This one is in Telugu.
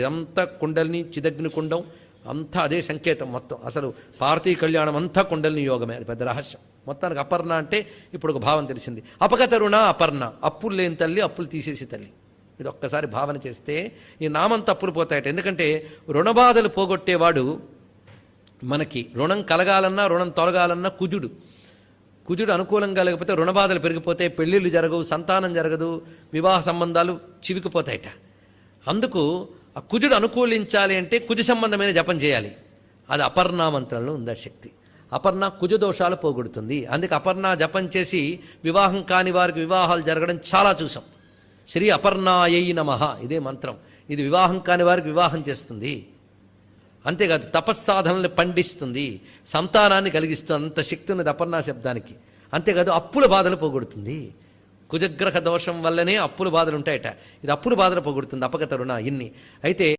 ఇదంతా కుండలిని చిదగ్ని కుండం అంతా అదే సంకేతం మొత్తం. అసలు పార్తీ కళ్యాణం అంతా కుండలిని యోగమే అది పెద్ద రహస్యం. మొత్తానికి అపర్ణ అంటే ఇప్పుడు ఒక భావం తెలిసింది. అపగత రుణ అపర్ణ అప్పులు లేని తల్లి అప్పులు తీసేసి తల్లి. ఇది ఒక్కసారి భావన చేస్తే ఈ నామంతా అప్పులు పోతాయట. ఎందుకంటే రుణబాధలు పోగొట్టేవాడు మనకి రుణం కలగాలన్నా రుణం తొలగాలన్నా కుజుడు. కుజుడు అనుకూలంగా లేకపోతే రుణబాధలు పెరిగిపోతే పెళ్ళిళ్ళు జరగవు సంతానం జరగదు వివాహ సంబంధాలు చివికిపోతాయట. అందుకు ఆ కుజుడు అనుకూలించాలి అంటే కుజ సంబంధమైన జపం చేయాలి. అది అపర్ణ మంత్రంలో ఉంది ఆ శక్తి. అపర్ణ కుజ దోషాలు పోగొడుతుంది. అందుకే అపర్ణ జపం చేసి వివాహం కాని వారికి వివాహాలు జరగడం చాలా చూసాం. శ్రీ అపర్ణాయై నమః ఇదే మంత్రం. ఇది వివాహం కాని వారికి వివాహం చేస్తుంది. అంతేకాదు తపస్సాధనల్ని పండిస్తుంది. సంతానాన్ని కలిగిస్తుంది అంత శక్తి ఉన్నది అపర్ణ శబ్దానికి. అంతేకాదు అప్పుల బాధలు పోగొడుతుంది. కుజగ్రహ దోషం వల్లనే అప్పుల బాధలు ఉంటాయట ఇది అప్పుల బాధలు పొగుడుతుంది అపగత రుణ ఇన్ని. అయితే